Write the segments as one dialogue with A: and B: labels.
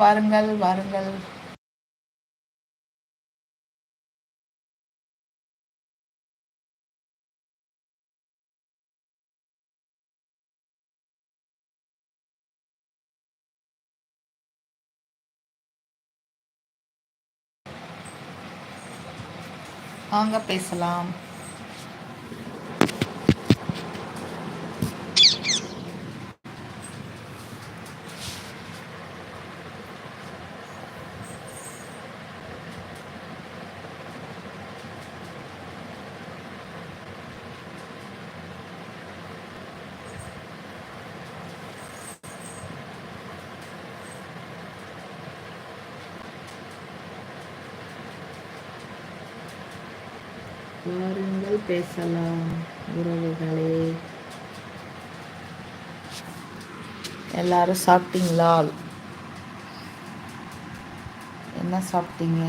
A: வாருங்கள் வாருங்கள். வாங்க பேசலாம் வாருங்கள் பேசலாம். உறவுகளே. எல்லாரும் சாப்பிட்டீங்களா? என்ன சாப்பிட்டீங்க?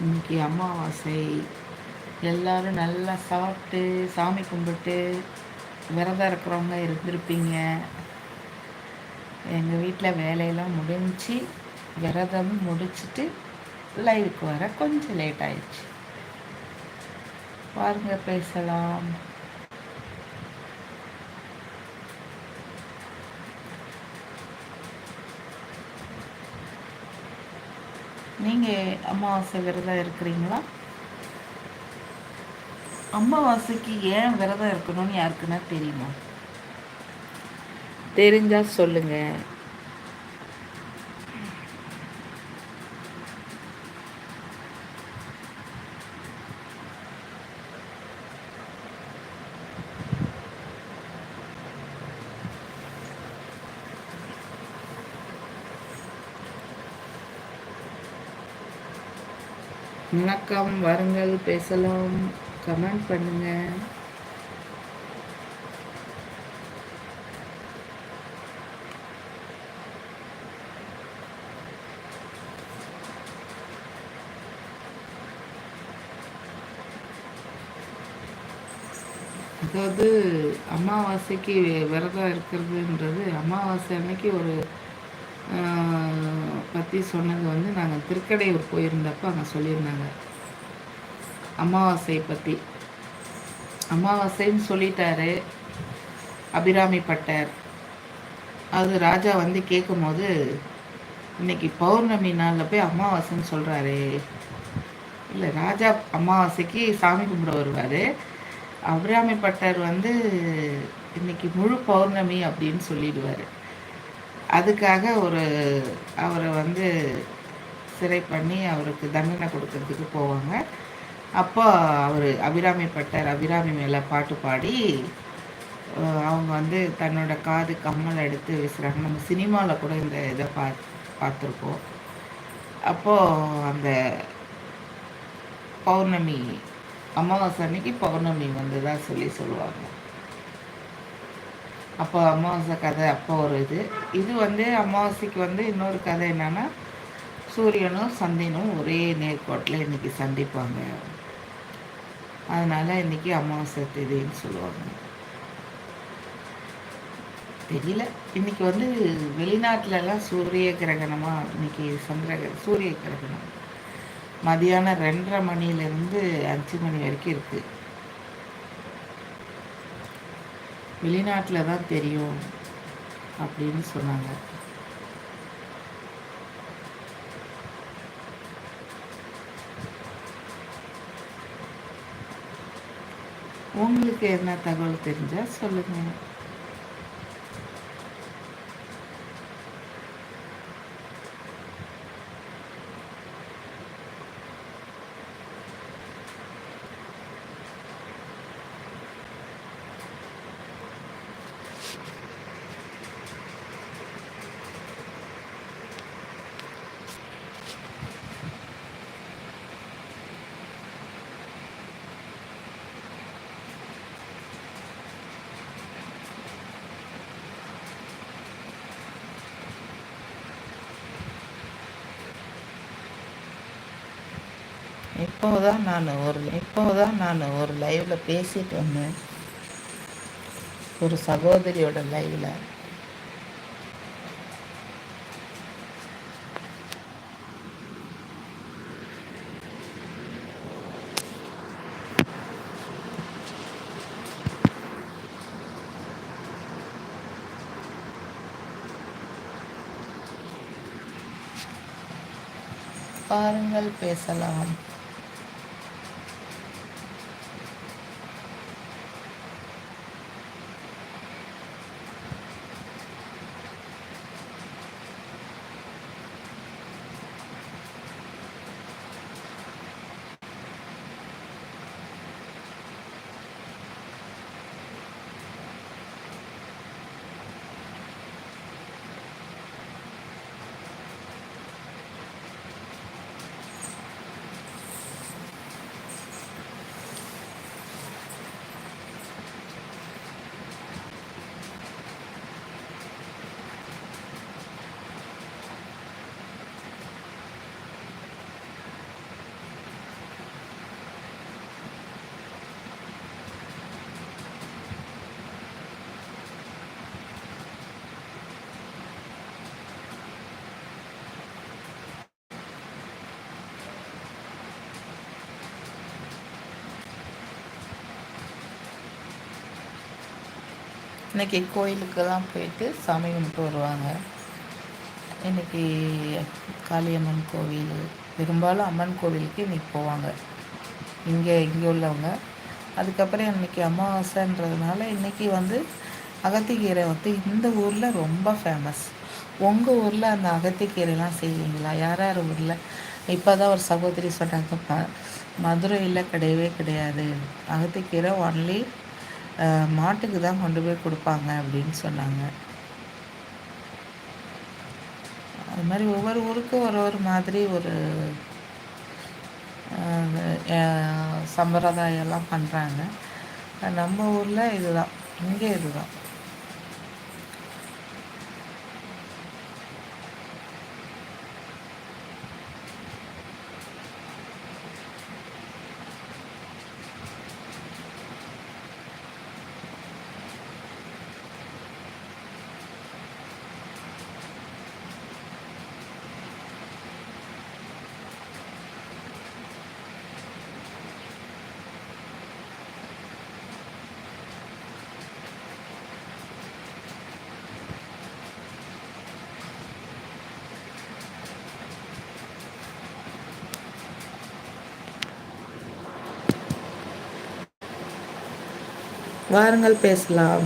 A: இன்னைக்கு அமாவாசை. எல்லாரும் நல்லா சாப்பிட்டு சாமி கும்பிட்டு விரதம் இருக்கிறவங்க இருந்திருப்பீங்க. எங்கள் வீட்டில் வேலையெல்லாம் முடிஞ்சு விரதம் முடிச்சுட்டு லைவுக்கு வர கொஞ்சம் லேட் ஆயிடுச்சு. பாருங்க பேசலாம். நீங்கள் அமாவாசை விரதம் இருக்கிறீங்களா? அமாவாசைக்கு ஏன் விரதம் இருக்கணும்னு யாருக்குன்னா தெரியுமா? தெரிஞ்சா சொல்லுங்க. வணக்கம் வாருங்கள் பேசலாம். கமெண்ட் பண்ணுங்க. அதாவது அமாவாசைக்கு விரதம் இருக்கிறதுன்றது அமாவாசை அன்னைக்கு ஒரு பற்றி சொன்னது வந்து நாங்கள் திருக்கடையூர் போயிருந்தப்போ அங்கே சொல்லியிருந்தாங்க. அமாவாசையை பற்றி அமாவாசைன்னு சொல்லிட்டாரு. அபிராமி பட்டர். அது ராஜா வந்து கேட்கும்போது இன்னைக்கு பௌர்ணமி நாளில் போய் அமாவாசைன்னு சொல்கிறாரு இல்லை ராஜா அமாவாசைக்கு சாமி கும்பிட வருவார். அபிராமி பட்டர் வந்து இன்னைக்கு முழு பௌர்ணமி அப்படின்னு சொல்லிடுவார். அதுக்காக ஒரு அவரை வந்து சிறை பண்ணி அவருக்கு தண்டனை கொடுக்கறதுக்கு போவாங்க. அப்போ அவர் அபிராமி பட்டர் அபிராமி மேலே பாட்டு பாடி அவங்க வந்து தன்னோட காது கம்மல் எடுத்து வீசுகிறாங்க நம்ம சினிமாவில் கூட இந்த இதை பா பார்த்துருக்கோம் அப்போது அந்த பௌர்ணமி அமாவாசை அன்னைக்கு பௌர்ணமி வந்து தான் சொல்லி சொல்லுவாங்க. அப்போ அமாவாசை கதை அப்போ ஒரு இது. இது வந்து அமாவாசைக்கு வந்து இன்னொரு கதை என்னென்னா சூரியனும் சந்தினும் ஒரே நேர்கோட்டில் இன்றைக்கி சந்திப்பாங்க. அதனால் இன்றைக்கி அமாவாசை தேதின்னு சொல்லுவாங்க. தெரியல. இன்றைக்கி வந்து வெளிநாட்டிலலாம் சூரிய கிரகணமாக இன்றைக்கி சந்திர சூரிய கிரகணம். மதியானம் ரெண்டரை மணிலேருந்து அஞ்சு மணி வரைக்கும் இருக்குது வெளிநாட்டில் தான் தெரியும் அப்படின்னு சொன்னாங்க. உங்களுக்கு என்ன தகவல் தெரிஞ்சால் சொல்லுங்கள் இப்போதான் நான் ஒரு இப்போதான் நான் ஒரு லைவில் பேசிட்டு வந்தேன். ஒரு சகோதரியோட லைவ்ல பாருங்கள் பேசலாம். இன்றைக்கி கோயிலுக்கு தான் போயிட்டு சாமி கும்பிட்டு வருவாங்க. இன்றைக்கி காளியம்மன் கோவில் பெரும்பாலும் அம்மன் கோவிலுக்கு இன்றைக்கி போவாங்க. இங்கே இங்கே உள்ளவங்க. அதுக்கப்புறம் இன்றைக்கி அமாவாசைன்றதுனால இன்றைக்கி வந்து அகத்திக்கீரை வந்து இந்த ஊரில் ரொம்ப ஃபேமஸ் உங்கள் ஊரில் அந்த அகத்திக்கீரைலாம் செய்வீங்களா? யார் யார் ஊரில்? இப்போ தான் ஒரு சகோதரி சொன்னாங்க மதுரையில் கிடையவே கிடையாது. அகத்திக்கீரை ஒன்லி மாட்டுக்கு தான் கொண்டு போய் கொடுப்பாங்க அப்படின்னு சொன்னாங்க. அது மாதிரி ஒவ்வொரு ஊருக்கும் ஒரு ஒரு மாதிரி ஒரு சம்பிரதாயம்லாம் பண்ணுறாங்க நம்ம ஊரில் இதுதான் இங்கே இதுதான். வாருங்கள் பேசலாம்.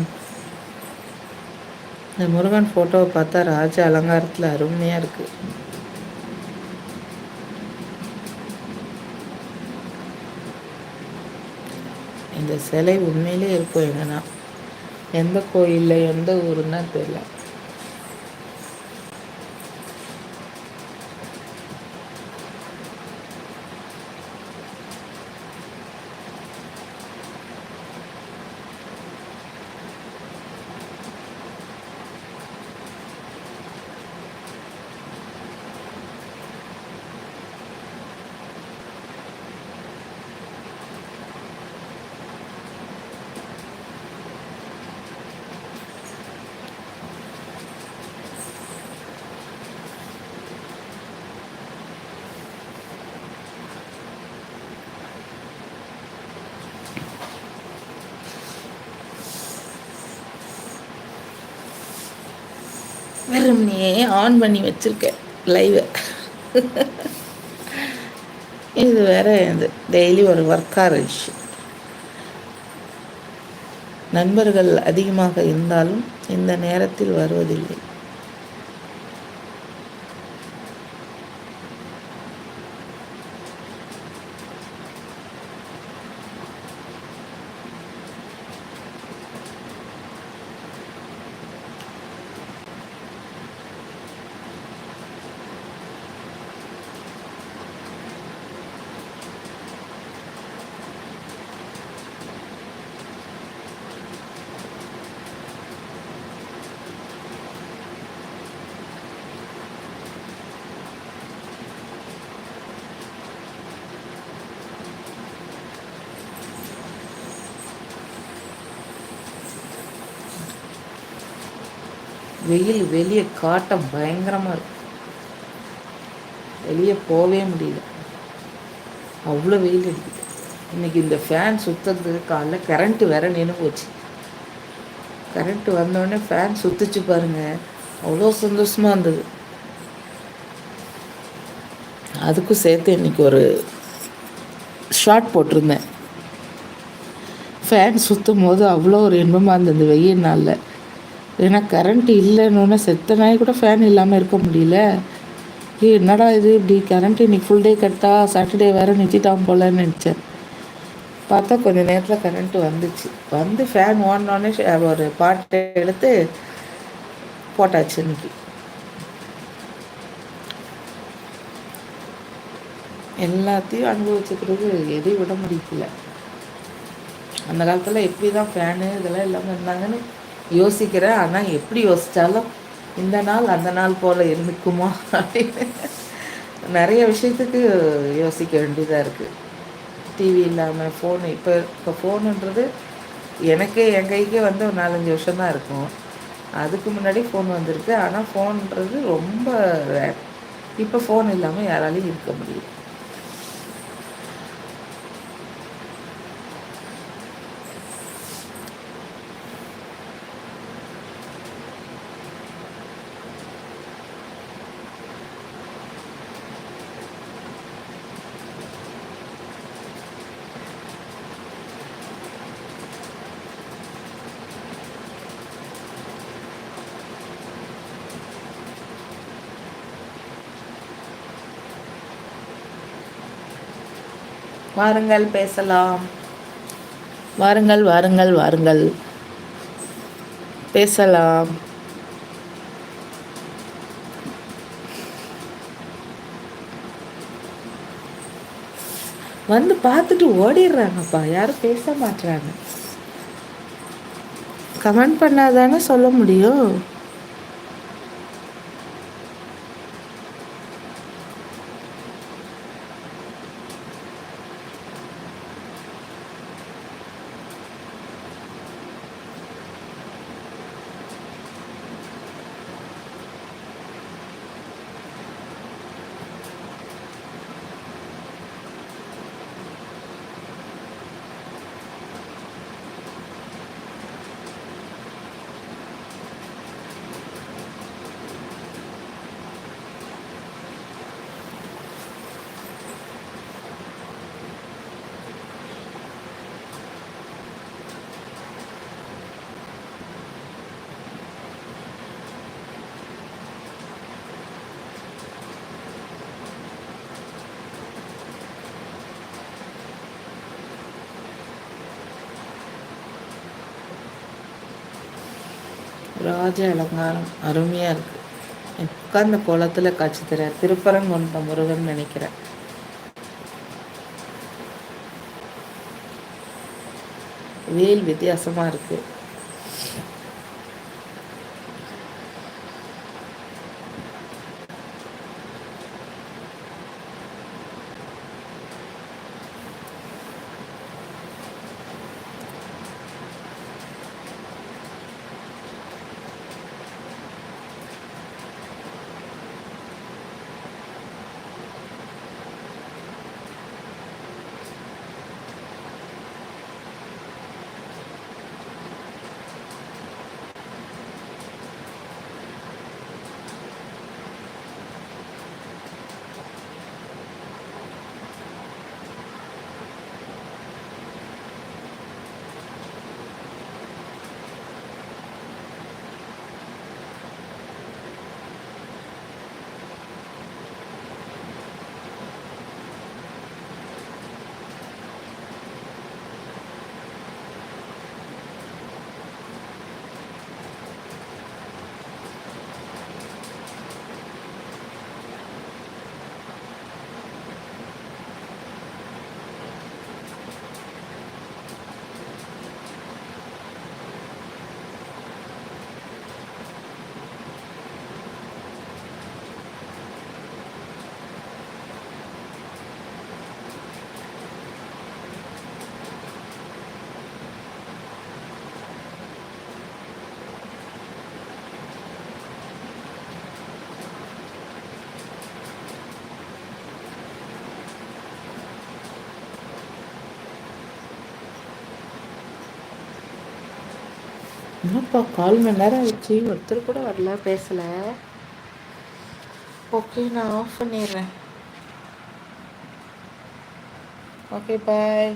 A: இந்த முருகன் ஃபோட்டோவை பார்த்தா ராஜ அலங்காரத்தில் அருமையாக இருக்குது இந்த சிலை உண்மையிலே இருக்கும் என்னன்னா எந்த கோயிலில் எந்த ஊருன்னா தெரியல. வெறுமனே ஆன் பண்ணி வச்சுருக்கேன் லைவை இது வேற இது டெய்லி ஒரு ஒர்க்காக விஷயம் நண்பர்கள் அதிகமாக இருந்தாலும் இந்த நேரத்தில் வருவதில்லை. வெயில் வெளியே காட்டம் பயங்கரமாக இருக்கு. வெளியே போகவே முடியல. அவ்வளோ வெயில் அடிக்குது. இன்றைக்கி இந்த ஃபேன் சுற்றுறது காலைல கரண்ட்டு வேற நின்று போச்சு. கரண்ட்டு வந்தோடனே ஃபேன் சுற்றுச்சு பாருங்கள் அவ்வளோ சந்தோஷமாக இருந்தது. அதுக்கும் சேர்த்து இன்றைக்கி ஒரு ஷார்ட் போட்டிருந்தேன். ஃபேன் சுற்றும் போது அவ்வளோ ஒரு இன்பமாக இருந்தது வெயில் நாளில். ஏன்னா கரண்ட் இல்லைன்னு செத்த நாய் கூட ஃபேன் இல்லாமல் இருக்க முடியல. ஏ என்னடா இது இப்படி கரண்ட் இன்னைக்கு ஃபுல் டே கட்டா சாட்டர்டே வேறு நிறுத்திட்டான் போலன்னு நினச்சேன். பார்த்தா கொஞ்சம் நேரத்தில் கரண்ட்டு வந்துச்சு. வந்து ஃபேன் ஓடனோடனே ஒரு பாட்டு எடுத்து போட்டாச்சு இன்னைக்கு. எல்லாத்தையும் அனுபவிச்சுக்கிறது எதையும் விட முடியல. அந்த காலத்தில் எப்படி தான் ஃபேனு இதெல்லாம் இல்லாமல் இருந்தாங்கன்னு யோசிக்கிறேன். ஆனால் எப்படி யோசித்தாலும் இந்த நாள் அந்த நாள் போல் இருந்துக்குமா அப்படின்னு நிறைய விஷயத்துக்கு யோசிக்க வேண்டியதாக இருக்குது டிவி இல்லாமல் ஃபோனு இப்போ இப்போ ஃபோனுன்றது எனக்கே என் கைக்கே வந்து ஒரு நாலஞ்சு வருஷம்தான் இருக்கும். அதுக்கு முன்னாடி ஃபோன் வந்திருக்கு. ஆனால் ஃபோன்ன்றது ரொம்ப இப்போ ஃபோன் இல்லாமல் யாராலையும் இருக்க முடியும் வாருங்கள் பேசலாம். வாருங்கள் வாருங்கள் வாருங்கள். பேசலாம். வந்து பார்த்துட்டு ஓடிடுறாங்கப்பா. யாரும் பேச மாட்டுறாங்க கமெண்ட் பண்ணாதானே சொல்ல முடியும். ராஜ அலங்காரம் அருமையாக இருக்குது உட்கார்ந்த கோலத்தில் காட்சி தர திருப்பரங்குன்ற முருகன் நினைக்கிறேன் வேல் வித்தியாசமாக இருக்குது என்னப்பா கால் மணி நேரம் ஆயிடுச்சு. ஒருத்தர் கூட வரல பேசலை. ஓகே நான் ஆஃப் பண்ணிடுறேன். Okay bye